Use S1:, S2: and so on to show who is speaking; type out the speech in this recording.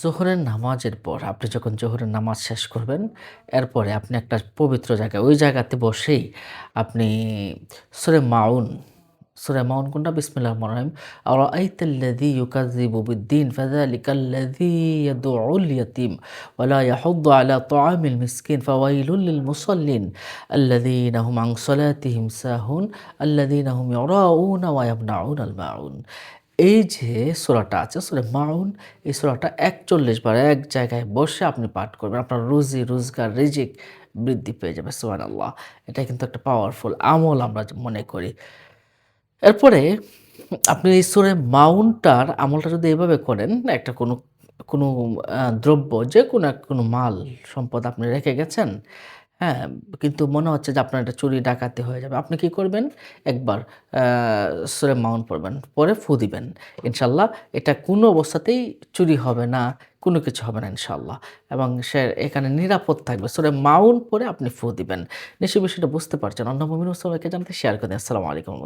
S1: জোহরের নামাজের পর আপনি যখন জোহরের নামাজ শেষ করবেন, এরপরে আপনি একটা পবিত্র জায়গায়, ওই জায়গাতে বসেই আপনি সুরে মাউন সুরে মাউন কোনটা? বিসমিল্লাহ রহমান রহিম। আর আইতাল্লাযী ইউকাযযিবু বিদ্দীন, ফাযালিকাল্লাযী ইয়াদউল ইয়াতীম ওয়ালা ইয়াহুদ্দু আলা তাআমিল মিসকিন, ফাওয়াইলুল লিল মুসাল্লিন আল্লাযীনা হুম আন সালাতিহিম সাহুন, আল্লাযীনা হুম ইউরাউনা ওয়া ইয়ামনাউনাল মাউন এই যে সোরাটা আছে, সূরা মাউন এই সোরাটা 41 বার এক জায়গায় বসে আপনি পাঠ করবেন। আপনার রুজি, রোজগার, রিজিক বৃদ্ধি পেয়ে যাবে, সুবহানাল্লাহ। এটা কিন্তু একটা পাওয়ারফুল আমল আমরা মনে করি। এরপরে আপনি এই সুরে মাউনটার আমলটা যদি এভাবে করেন, একটা কোনো কোনো দ্রব্য, যে কোনো এক, কোনো মাল, সম্পদ আপনি রেখে গেছেন হ্যাঁ কিন্তু মনে হচ্ছে যে আপনার এটা চুরি ডাকাতি হয়ে যাবে। আপনি কি করবেন? একবার সুরে মাউন পড়বেন পরে ফু দিবেন। ইনশাল্লাহ এটা কোনো অবস্থাতেই চুরি হবে না, কোনো কিছু হবে না ইনশাল্লাহ। এবং সে এখানে নিরাপদ থাকবে। সুরে মাউন্ট পরে আপনি ফু দিবেন। নিশ্চয়ই বিষয়টা বুঝতে পারছেন। অন্য মমিন সবাইকে জানতে শেয়ার করে দিন। আসসালামু আলাইকুম।